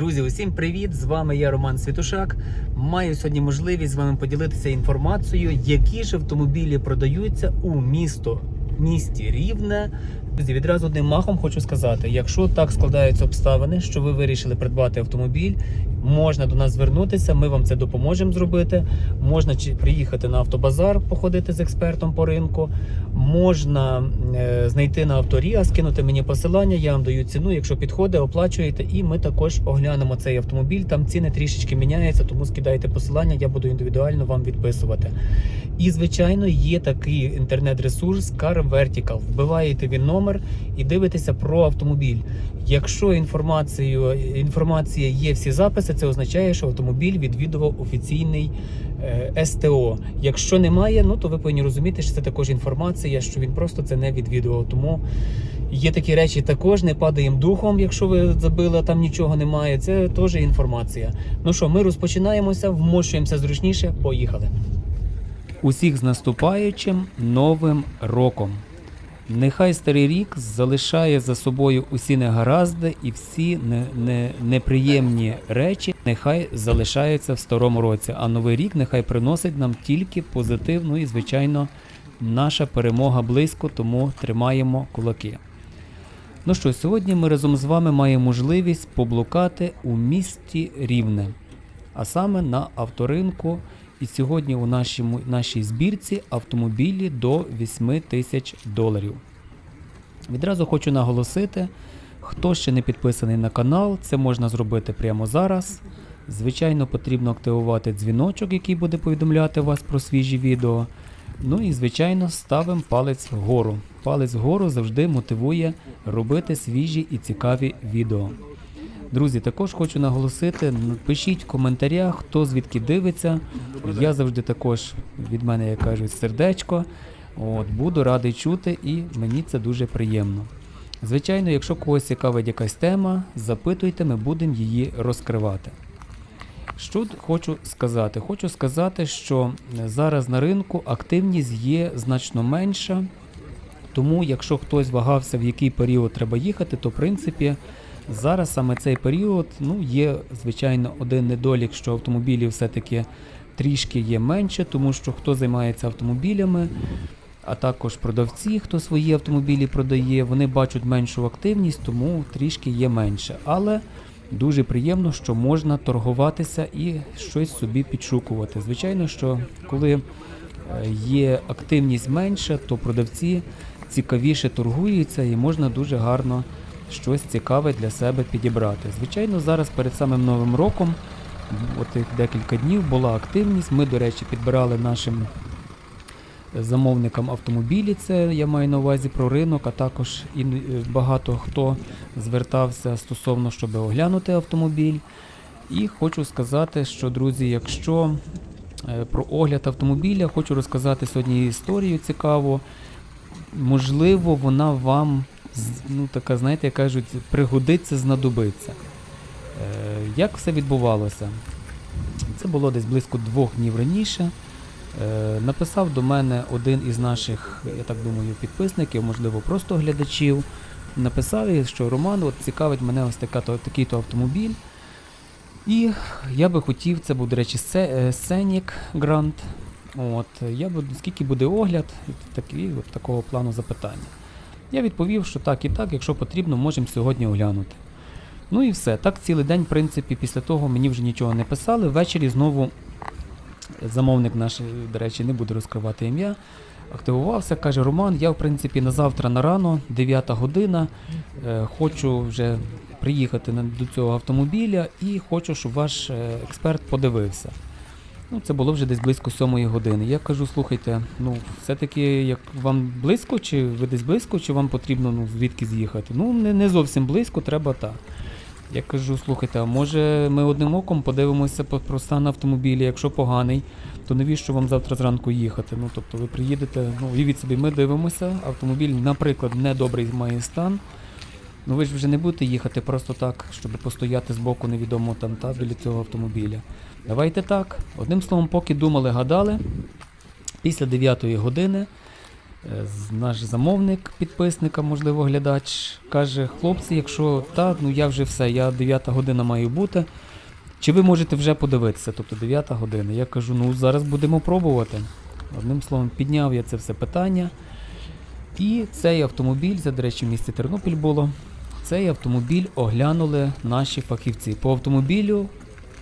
Друзі, усім привіт! З вами я Роман Світушак. Маю сьогодні можливість з вами поділитися інформацією, які ж автомобілі продаються у місто місті Рівне. Друзі, відразу одним махом хочу сказати: якщо так складаються обставини, що ви вирішили придбати автомобіль, можна до нас звернутися. Ми вам це допоможемо зробити. Можна приїхати на автобазар, походити з експертом по ринку. Можна е, знайти на авторія, скинути мені посилання, я вам даю ціну. Якщо підходить, оплачуєте, і ми також оглянемо цей автомобіль. Там ціни трішечки міняються, тому скидайте посилання, я буду індивідуально вам відписувати. І звичайно, є такий інтернет-ресурс Car Vertical. Вбиваєте він номер і дивитеся про автомобіль. Якщо інформацію, інформація є всі записи, це означає, що автомобіль відвідував офіційний е, СТО. Якщо немає, ну то ви повинні розуміти, що це також інформація, що він просто це не відвідував. Тому є такі речі також, не падаємо духом, якщо ви забили, там нічого немає. Це теж інформація. Ну що, ми розпочинаємося, вмощуємося зручніше. Поїхали. Усіх з наступаючим новим роком. Нехай старий рік залишає за собою усі негаразди і всі не, не, неприємні речі, нехай залишаються в старому році. А новий рік нехай приносить нам тільки позитивну і, звичайно, наша перемога близько, тому тримаємо кулаки. Ну що, сьогодні ми разом з вами маємо можливість поблукати у місті Рівне, а саме на авторинку. І сьогодні у нашому, нашій збірці автомобілі до 8 тисяч доларів. Відразу хочу наголосити, хто ще не підписаний на канал, це можна зробити прямо зараз. Звичайно, потрібно активувати дзвіночок, який буде повідомляти вас про свіжі відео. Ну і, звичайно, ставимо палець вгору. Палець вгору завжди мотивує робити свіжі і цікаві відео. Друзі, також хочу наголосити, пишіть в коментарях, хто звідки дивиться. Я завжди також від мене, як кажуть, сердечко. От, буду радий чути і мені це дуже приємно. Звичайно, якщо когось цікавить якась тема, запитуйте, ми будемо її розкривати. Що хочу сказати? Хочу сказати, що зараз на ринку активність є значно менша. Тому, якщо хтось вагався, в який період треба їхати, то в принципі зараз саме цей період ну, є, звичайно, один недолік, що автомобілів все-таки трішки є менше, тому що хто займається автомобілями, а також продавці, хто свої автомобілі продає, вони бачать меншу активність, тому трішки є менше. Але дуже приємно, що можна торгуватися і щось собі підшукувати. Звичайно, що коли е, є активність менша, то продавці цікавіше торгуються і можна дуже гарно щось цікаве для себе підібрати. Звичайно, зараз перед самим новим роком, отих декілька днів, була активність. Ми, до речі, підбирали нашим замовникам автомобілі. Це я маю на увазі про ринок, а також і е, багато хто звертався стосовно, щоб оглянути автомобіль. І хочу сказати, що, друзі, якщо е, про огляд автомобіля, хочу розказати сьогодні історію цікаву. Можливо, вона вам, ну така, знаєте, як кажуть, пригодиться, знадобиться. Е, Як все відбувалося? Це було десь близько двох днів раніше. Е, Написав до мене один із наших, я так думаю, підписників, можливо, просто глядачів. Написав, що Роман, от цікавить мене ось така, то, такий-то автомобіль. І я би хотів, це був, до речі, е, Scenic Grand. От, я буду, скільки буде огляд, такі, от, такого плану запитання. Я відповів, що так і так, якщо потрібно, можемо сьогодні оглянути. Ну і все. Так цілий день, в принципі, після того мені вже нічого не писали. Ввечері знову замовник наш, до речі, не буде розкривати ім'я. Активувався, каже Роман, я в принципі на завтра на рано, 9 година. е, Хочу вже приїхати до цього автомобіля і хочу, щоб ваш е, експерт подивився. Ну, це було вже десь близько 7 години. Я кажу, слухайте, ну все-таки як вам близько, чи ви десь близько, чи вам потрібно ну, звідки з'їхати? Ну, не, не зовсім близько, треба так. Я кажу, слухайте, а може ми одним оком подивимося про стан автомобіля, якщо поганий, то навіщо вам завтра зранку їхати? Ну, тобто ви приїдете, ну, уявіть собі, ми дивимося, автомобіль, наприклад, недобрий має стан. Ну ви ж вже не будете їхати просто так, щоб постояти збоку невідомо там та біля цього автомобіля. Давайте так. Одним словом, поки думали, гадали, після 9 години Е, Наш замовник, підписника, можливо, глядач, каже: хлопці, якщо та, ну я вже все, я 9 година маю бути. Чи ви можете вже подивитися? Тобто 9 година. Я кажу, ну зараз будемо пробувати. Одним словом, підняв я це все питання. І цей автомобіль, це, до речі, в місті Тернопіль було. Цей автомобіль оглянули наші фахівці. По автомобілю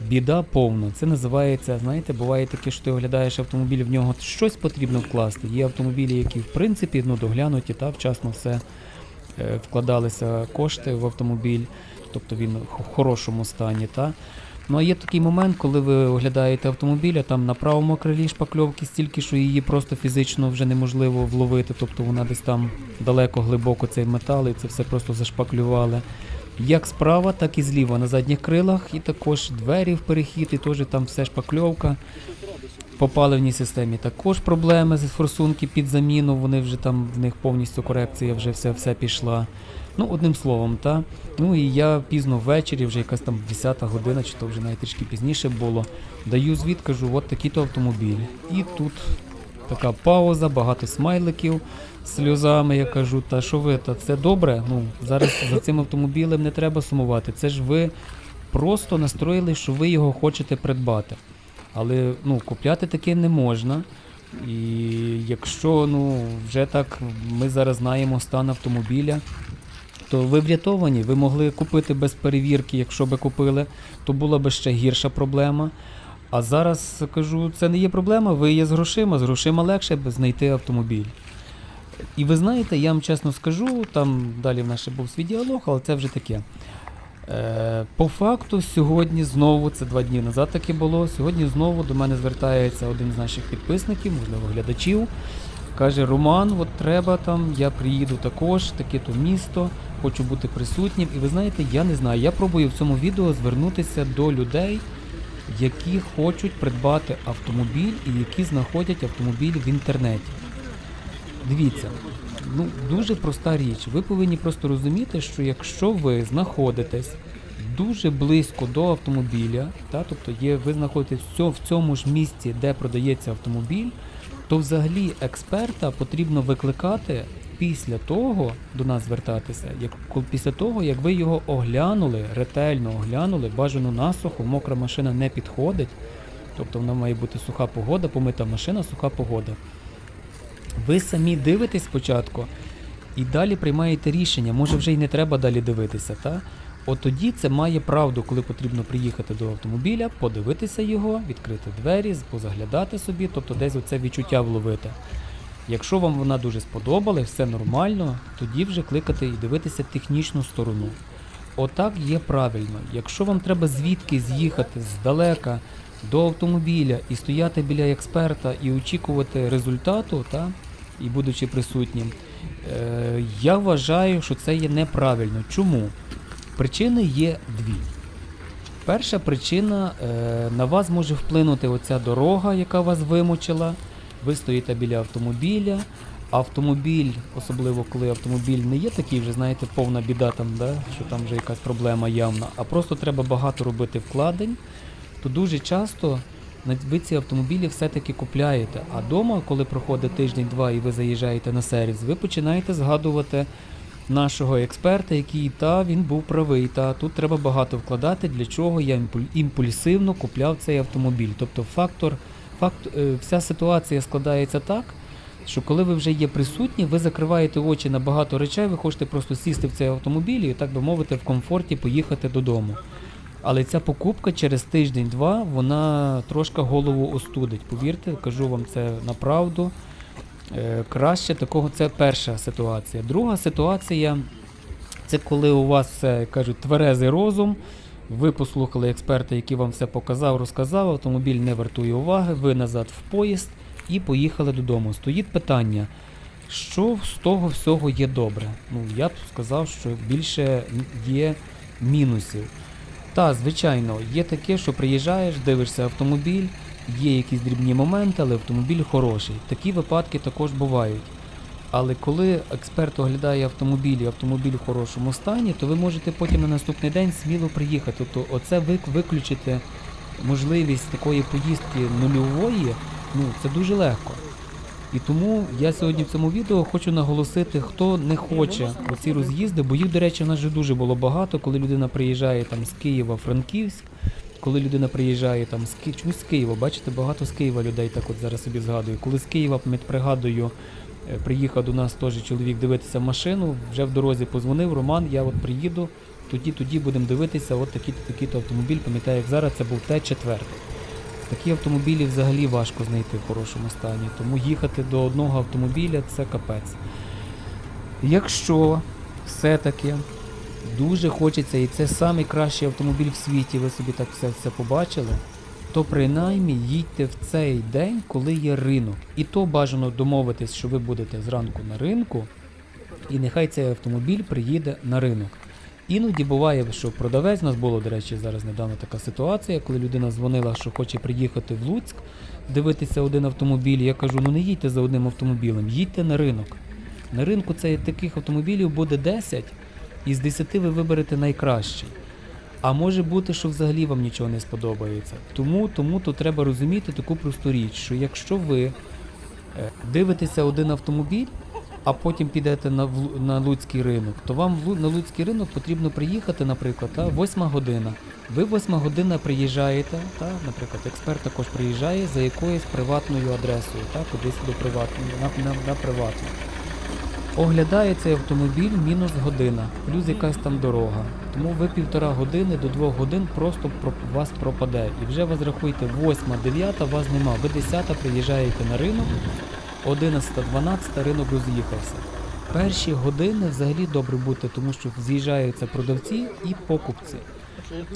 біда повна. Це називається, знаєте, буває таке, що ти оглядаєш автомобіль, в нього щось потрібно вкласти. Є автомобілі, які в принципі ну, доглянуті та вчасно все е, вкладалися кошти в автомобіль, тобто він в хорошому стані. Та? Ну а є такий момент, коли ви оглядаєте автомобіль, а там на правому крилі шпакльовки стільки, що її просто фізично вже неможливо вловити, тобто вона десь там далеко, глибоко цей метал, і це все просто зашпаклювали. Як справа, так і зліва на задніх крилах, і також двері в перехід, і теж там все шпакльовка. По паливній системі також проблеми з форсунки під заміну, вони вже там в них повністю корекція, вже все, все пішла. Ну, одним словом, та. Ну і я пізно ввечері, вже якась там 10 година, чи то вже навіть трішки пізніше було. Даю звіт, кажу, от такий-то автомобіль. І тут така пауза, багато смайликів сльозами. Я кажу, та що ви, та це добре? Ну, зараз за цим автомобілем не треба сумувати. Це ж ви просто настроїли, що ви його хочете придбати. Але ну, купляти таке не можна. І якщо ну, вже так ми зараз знаємо стан автомобіля, то ви врятовані. Ви могли купити без перевірки, якщо би купили, то була би ще гірша проблема. А зараз кажу, це не є проблема, ви є з грошима, з грошима легше знайти автомобіль. І ви знаєте, я вам чесно скажу, там далі в нас був свій діалог, але це вже таке. Е, по факту, сьогодні знову, це два дні назад таке було. Сьогодні знову до мене звертається один з наших підписників, можливо, глядачів. Каже: Роман, от треба там, я приїду також, таке то місто, хочу бути присутнім. І ви знаєте, я не знаю. Я пробую в цьому відео звернутися до людей, які хочуть придбати автомобіль і які знаходять автомобіль в інтернеті. Дивіться, ну дуже проста річ. Ви повинні просто розуміти, що якщо ви знаходитесь дуже близько до автомобіля, та, тобто є, ви знаходитесь в цьому, ж місці, де продається автомобіль, то взагалі експерта потрібно викликати після того, до нас звертатися, як після того, як ви його оглянули, ретельно оглянули, бажано насухо, мокра машина не підходить. Тобто вона має бути суха погода, помита машина, суха погода. Ви самі дивитесь спочатку і далі приймаєте рішення. Може вже й не треба далі дивитися, та? От тоді це має правду, коли потрібно приїхати до автомобіля, подивитися його, відкрити двері, позаглядати собі, тобто десь оце відчуття вловити. Якщо вам вона дуже сподобала, все нормально, тоді вже кликати і дивитися технічну сторону. Отак є правильно. Якщо вам треба звідки з'їхати здалека до автомобіля і стояти біля експерта і очікувати результату, та, і будучи присутнім, е, я вважаю, що це є неправильно. Чому? Причини є дві. Перша причина е, на вас може вплинути оця дорога, яка вас вимучила. Ви стоїте біля автомобіля. Автомобіль, особливо коли автомобіль не є такий, вже знаєте, повна біда там, да, що там вже якась проблема явна, а просто треба багато робити вкладень, то дуже часто ви ці автомобілі все-таки купляєте. А вдома, коли проходить тиждень-два і ви заїжджаєте на сервіс, ви починаєте згадувати нашого експерта, який та він був правий. Та тут треба багато вкладати, для чого я імпульсивно купляв цей автомобіль. Тобто фактор, факт, е, вся ситуація складається так. Що коли ви вже є присутні, ви закриваєте очі на багато речей, ви хочете просто сісти в цей автомобіль і, так би мовити, в комфорті поїхати додому. Але ця покупка через тиждень-два вона трошки голову остудить. Повірте, кажу вам це на правду. Е, краще такого це перша ситуація. Друга ситуація це коли у вас як кажуть тверезий розум. Ви послухали експерта, який вам все показав, розказав, автомобіль не вартує уваги, ви назад в поїзд і поїхали додому. Стоїть питання, що з того всього є добре? Ну, я б сказав, що більше є мінусів. Та, звичайно, є таке, що приїжджаєш, дивишся автомобіль, є якісь дрібні моменти, але автомобіль хороший. Такі випадки також бувають. Але коли експерт оглядає автомобіль і автомобіль в хорошому стані, то ви можете потім на наступний день сміло приїхати. Тобто оце ви виключити можливість такої поїздки нульової, ну це дуже легко. І тому я сьогодні в цьому відео хочу наголосити, хто не хоче оці роз'їзди, бо їх, до речі, в нас вже дуже було багато, коли людина приїжджає там з Києва, Франківськ, коли людина приїжджає там з Ки... чомусь з Києва, бачите, багато з Києва людей так от зараз собі згадую. Коли з Києва пригадую, е, приїхав до нас теж чоловік дивитися машину, вже в дорозі позвонив, Роман, я от приїду, тоді тоді будемо дивитися, от такий-то такий-то автомобіль. Пам'ятаю, як зараз це був Т4. Такі автомобілі взагалі важко знайти в хорошому стані, тому їхати до одного автомобіля це капець. Якщо все-таки дуже хочеться, і це найкращий автомобіль в світі, ви собі так все це побачили, то принаймні їдьте в цей день, коли є ринок. І то бажано домовитись, що ви будете зранку на ринку, і нехай цей автомобіль приїде на ринок. Іноді буває, що продавець, у нас було, до речі, зараз недавно така ситуація, коли людина дзвонила, що хоче приїхати в Луцьк, дивитися один автомобіль. Я кажу, ну не їдьте за одним автомобілем, їдьте на ринок. На ринку це таких автомобілів буде 10, і з 10 ви виберете найкращий. А може бути, що взагалі вам нічого не сподобається. Тому, тому то треба розуміти таку просту річ, що якщо ви е, дивитеся один автомобіль, а потім підете на, на Луцький ринок, то вам на Луцький ринок потрібно приїхати, наприклад, та, 8 година. Ви 8 година приїжджаєте, та, наприклад, експерт також приїжджає за якоюсь приватною адресою, та, кудись до приватної, на, на, на приватну. Оглядає цей автомобіль мінус година, плюс якась там дорога. Тому ви півтора години до двох годин просто про вас пропаде. І вже ви зрахуйте 8, 9, вас нема. Ви 10 приїжджаєте на ринок, 11, 12 ринок роз'їхався. Перші години взагалі добре бути, тому що з'їжджаються продавці і покупці.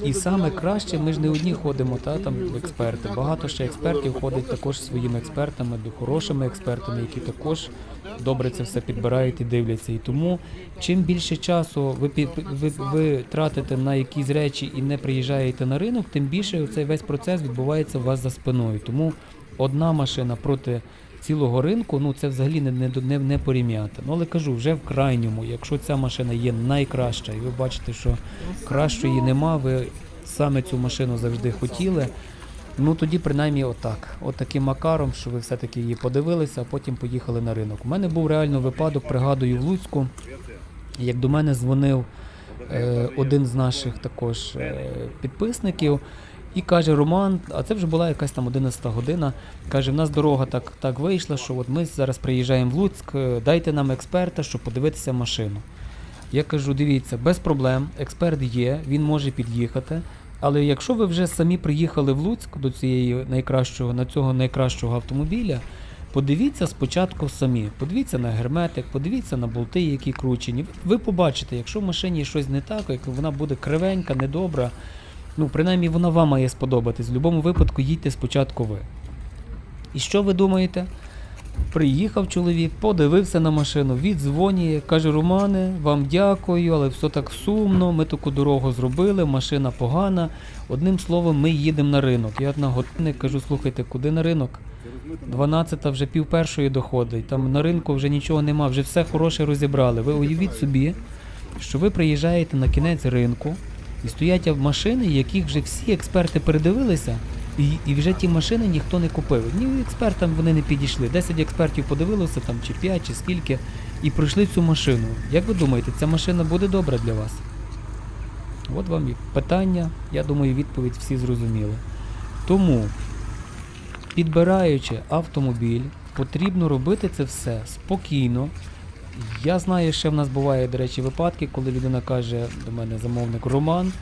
І саме краще, ми ж не одні ходимо, та там експерти. Багато ще експертів ходять також своїми експертами, хорошими експертами, які також добре це все підбирають і дивляться. І тому чим більше часу ви, пі- ви, ви тратите на якісь речі і не приїжджаєте на ринок, тим більше цей весь процес відбувається у вас за спиною. Тому одна машина проти цілого ринку, ну це взагалі не, не, не, не порівняти. Ну але кажу, вже в крайньому, якщо ця машина є найкраща, і ви бачите, що кращої нема, ви саме цю машину завжди хотіли. Ну тоді принаймні отак. От таким макаром, що ви все-таки її подивилися, а потім поїхали на ринок. У мене був реально випадок, пригадую в Луцьку, як до мене дзвонив е, один з наших також е, підписників. І каже Роман, а це вже була якась там 11 година. Каже, в нас дорога так, так вийшла, що от ми зараз приїжджаємо в Луцьк, е, дайте нам експерта, щоб подивитися машину. Я кажу, дивіться, без проблем, експерт є, він може під'їхати. Але якщо ви вже самі приїхали в Луцьк до цієї найкращого, на цього найкращого автомобіля, подивіться спочатку самі. Подивіться на герметик, подивіться на болти, які кручені. Ви побачите, якщо в машині щось не так, як вона буде кривенька, недобра, ну принаймні вона вам має сподобатись. В будь-якому випадку їдьте спочатку ви. І що ви думаєте? Приїхав чоловік, подивився на машину, віддзвонює, каже: Романе, вам дякую, але все так сумно. Ми таку дорогу зробили, машина погана. Одним словом, ми їдемо на ринок. Я на годинник кажу, слухайте, куди на ринок? 12-та вже пів першої доходить. Там на ринку вже нічого нема, вже все хороше розібрали. Ви уявіть собі, що ви приїжджаєте на кінець ринку і стоять машини, яких вже всі експерти передивилися. І, і вже ті машини ніхто не купив. Ні експертам вони не підійшли. 10 експертів подивилося, там чи 5, чи скільки, і пройшли цю машину. Як ви думаєте, ця машина буде добра для вас? От вам і питання, я думаю, відповідь всі зрозуміли. Тому, підбираючи автомобіль, потрібно робити це все спокійно. Я знаю, що в нас буває, до речі, випадки, коли людина каже до мене замовник Роман.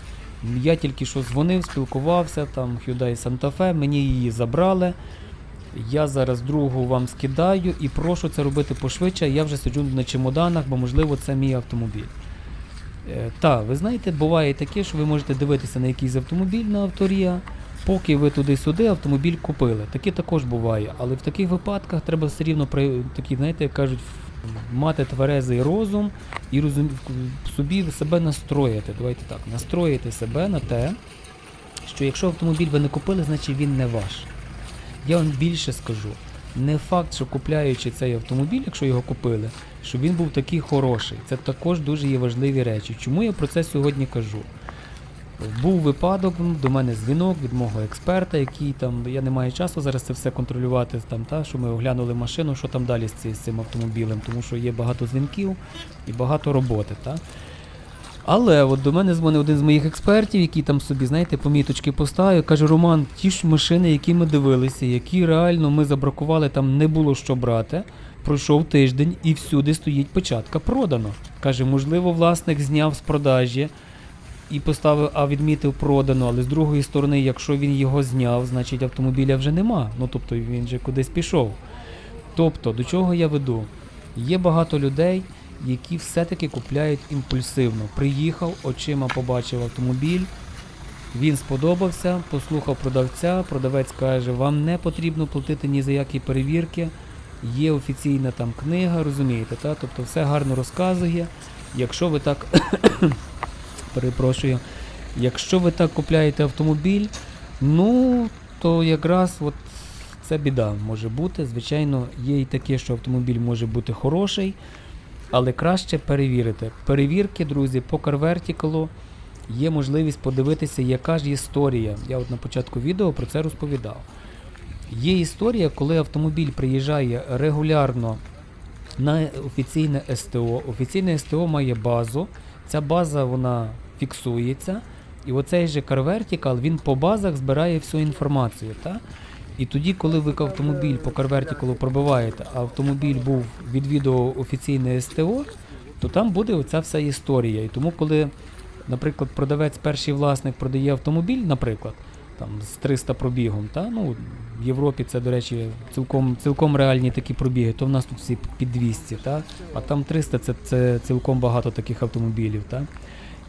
Я тільки що дзвонив, спілкувався, там Hyundai Santa Fe, мені її забрали. Я зараз другу вам скидаю і прошу це робити пошвидше. Я вже сиджу на чемоданах, бо можливо це мій автомобіль. Е, та, ви знаєте, буває таке, що ви можете дивитися на якийсь автомобіль на авторія, поки ви туди-сюди автомобіль купили. Таке також буває. Але в таких випадках треба все рівно такі, знаєте, як кажуть, мати тверезий розум і розум... собі себе настроїти. Давайте так, настроїти себе на те, що якщо автомобіль ви не купили, значить він не ваш. Я вам більше скажу. Не факт, що купляючи цей автомобіль, якщо його купили, щоб він був такий хороший. Це також дуже є важливі речі. Чому я про це сьогодні кажу? Був випадок, до мене дзвінок від мого експерта, який там, я не маю часу зараз це все контролювати, там, та, що ми оглянули машину, що там далі з, цим автомобілем, тому що є багато дзвінків і багато роботи. Та. Але от до мене дзвонив один з моїх експертів, який там собі, знаєте, поміточки поставив, каже: Роман, ті ж машини, які ми дивилися, які реально ми забракували, там не було що брати. Пройшов тиждень і всюди стоїть початка продано. Каже, можливо, власник зняв з продажі і поставив, а відмітив продано, але з другої сторони, якщо він його зняв, значить автомобіля вже нема. Ну тобто він же кудись пішов. Тобто, до чого я веду? Є багато людей, які все-таки купляють імпульсивно. Приїхав, очима побачив автомобіль, він сподобався, послухав продавця, продавець каже, вам не потрібно платити ні за які перевірки, є офіційна там книга, розумієте, та? тобто все гарно розказує. Якщо ви так перепрошую, якщо ви так купляєте автомобіль, ну то якраз от це біда може бути. Звичайно, є і таке, що автомобіль може бути хороший, але краще перевірити. Перевірки, друзі, по CarVertical є можливість подивитися, яка ж історія. Я от на початку відео про це розповідав. Є історія, коли автомобіль приїжджає регулярно на офіційне СТО. Офіційне СТО має базу. Ця база вона фіксується. І оцей же CarVertical, він по базах збирає всю інформацію. Та? І тоді, коли ви автомобіль по CarVertical пробиваєте, а автомобіль був відвідував офіційне СТО, то там буде оця вся історія. І тому, коли, наприклад, продавець, перший власник продає автомобіль, наприклад, там з 300 пробігом, та? Ну, в Європі це, до речі, цілком, цілком реальні такі пробіги, то в нас тут всі під 200, та? а там 300 це, це цілком багато таких автомобілів. Та?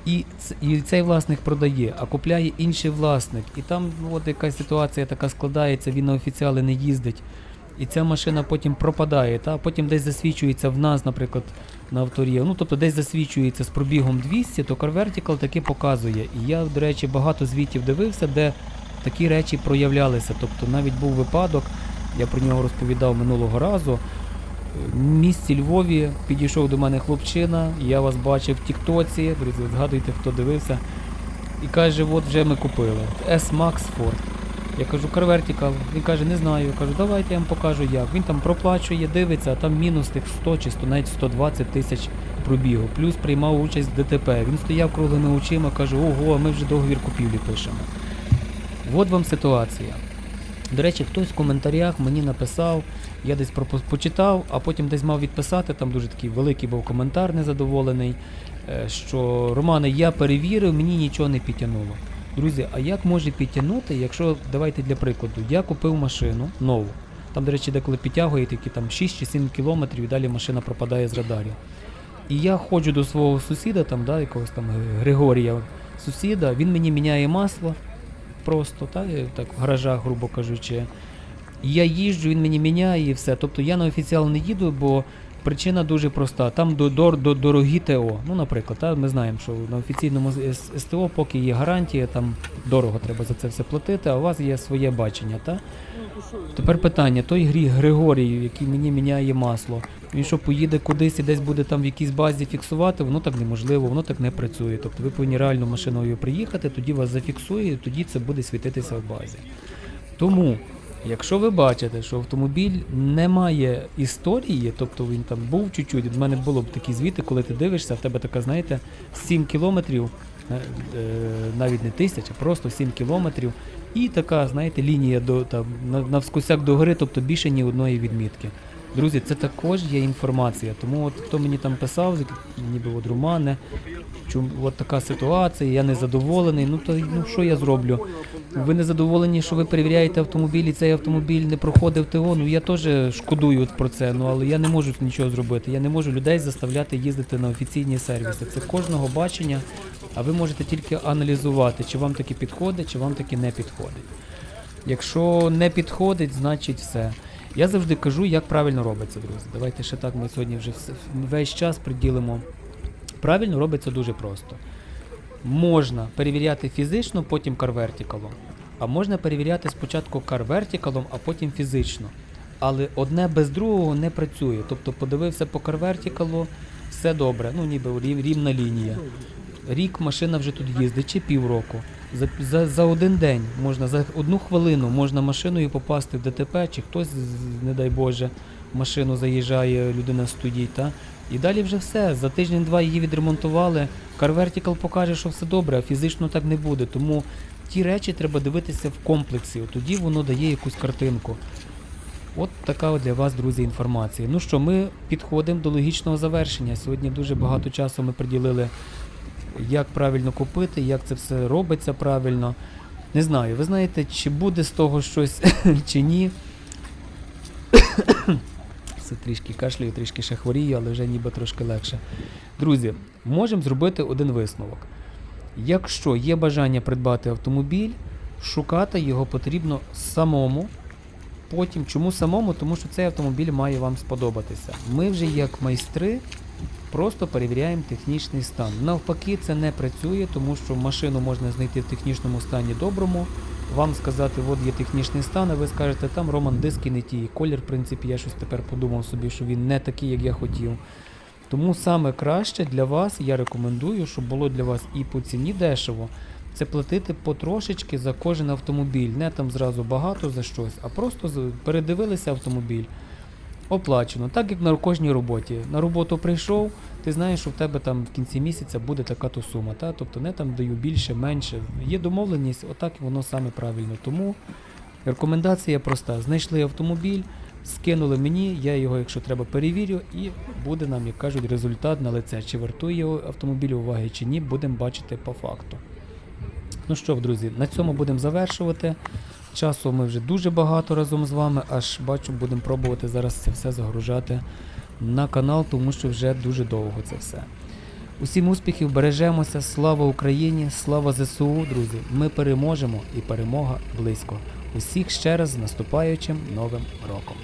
І, і цей власник продає, а купляє інший власник. І там ну, от якась ситуація така складається, він на офіціали не їздить. І ця машина потім пропадає, та потім десь засвідчується в нас, наприклад, на авторі. Ну тобто десь засвідчується з пробігом 200, то CarVertical таки показує. І я, до речі, багато звітів дивився, де такі речі проявлялися. Тобто навіть був випадок, я про нього розповідав минулого разу. В місті Львові підійшов до мене хлопчина, я вас бачив в Тіктоці, друзі, згадуйте, хто дивився. І каже, от вже ми купили. S-Max Ford. Я кажу, CarVertical. Він каже, не знаю. Я кажу, давайте я вам покажу як. Він там проплачує, дивиться, а там мінус тих 100 чи 100, навіть 120 тисяч пробігу. Плюс приймав участь в ДТП. Він стояв круглими очима, каже, ого, а ми вже договір купівлі пишемо. От вам ситуація. До речі, хтось в коментарях мені написав, я десь почитав, а потім десь мав відписати, там дуже такий великий був коментар незадоволений, е, що Романе, я перевірив, мені нічого не підтягнуло. Друзі, а як може підтягнути, якщо, давайте для прикладу, я купив машину нову. Там, до речі, деколи підтягує такі там 6 чи 7 кілометрів і далі машина пропадає з радарів. І я ходжу до свого сусіда, там, да, якогось там Григорія, сусіда, він мені міняє масло просто, так, так в гаражах, грубо кажучи. Я їжджу, він мені міняє і все. Тобто я на офіціал не їду, бо причина дуже проста. Там до, до, до дорогі ТО. Ну, наприклад, та, ми знаємо, що на офіційному СТО, поки є гарантія, там дорого треба за це все платити, а у вас є своє бачення. Та? Тепер питання: той грі Григорій, який мені міняє масло, він що поїде кудись і десь буде там в якійсь базі фіксувати, воно так неможливо, воно так не працює. Тобто ви повинні реально машиною приїхати, тоді вас зафіксує, і тоді це буде світитися в базі. Тому, якщо ви бачите, що автомобіль не має історії, тобто він там був чуть-чуть, в мене було б такі звіти, коли ти дивишся, в тебе така, знаєте, 7 кілометрів, е, е, навіть не тисяч, а просто 7 кілометрів, і така, знаєте, лінія до там навскосяк до гори, тобто більше ні одної відмітки. Друзі, це також є інформація. Тому от хто мені там писав, ніби от Романе, чому от така ситуація, я не задоволений. Ну то ну що я зроблю? Ви не задоволені, що ви перевіряєте автомобіль, і цей автомобіль не проходив ТО. Ну я теж шкодую про це. Ну але я не можу нічого зробити. Я не можу людей заставляти їздити на офіційні сервіси. Це кожного бачення. А ви можете тільки аналізувати, чи вам таки підходить, чи вам таки не підходить. Якщо не підходить, значить все. Я завжди кажу, як правильно робиться, друзі. Давайте ще так ми сьогодні вже весь час приділимо. Правильно робиться дуже просто. Можна перевіряти фізично, потім карвертикалом. А можна перевіряти спочатку карвертикалом, а потім фізично. Але одне без другого не працює. Тобто подивився по карвертикалу, все добре, ну ніби рівна лінія. рік машина вже тут їздить, чи півроку. За, за, за один день можна, за одну хвилину можна машиною попасти в ДТП, чи хтось, не дай Боже, машину заїжджає, людина стоїть. Та? І далі вже все. За тиждень-два її відремонтували. Car Vertical покаже, що все добре, а фізично так не буде. Тому ті речі треба дивитися в комплексі. От Тоді воно дає якусь картинку. От така для вас, друзі, інформація. Ну що, ми підходимо до логічного завершення. Сьогодні дуже багато часу ми приділили, як правильно купити, як це все робиться правильно. Не знаю, ви знаєте, чи буде з того щось чи ні. Все трішки кашлюю, трішки ще хворію, але вже ніби трошки легше. Друзі, можемо зробити один висновок. Якщо є бажання придбати автомобіль, шукати його потрібно самому. Потім, чому самому? Тому що цей автомобіль має вам сподобатися. Ми вже як майстри просто перевіряємо технічний стан. Навпаки, це не працює, тому що машину можна знайти в технічному стані доброму. Вам сказати, от є технічний стан, а ви скажете, там Роман диски не ті. Колір, в принципі, я щось тепер подумав собі, що він не такий, як я хотів. Тому саме краще для вас я рекомендую, щоб було для вас і по ціні дешево. Це платити потрошечки за кожен автомобіль, не там зразу багато за щось, а просто передивилися автомобіль, оплачено, так як на кожній роботі. На роботу прийшов, ти знаєш, що в тебе там в кінці місяця буде така то сума. Та? Тобто не там даю більше, менше. Є домовленість, отак воно саме правильно. Тому рекомендація проста: знайшли автомобіль, скинули мені, я його, якщо треба, перевірю, і буде нам, як кажуть, результат на лице. Чи вартує автомобіль уваги, чи ні, будемо бачити по факту. Ну що, друзі, на цьому будемо завершувати. Часу ми вже дуже багато разом з вами, аж бачу, будемо пробувати зараз це все загружати на канал, тому що вже дуже довго це все. Усім успіхів, бережемося, слава Україні, слава ЗСУ, друзі. Ми переможемо і перемога близько. Усіх ще раз з наступаючим новим роком.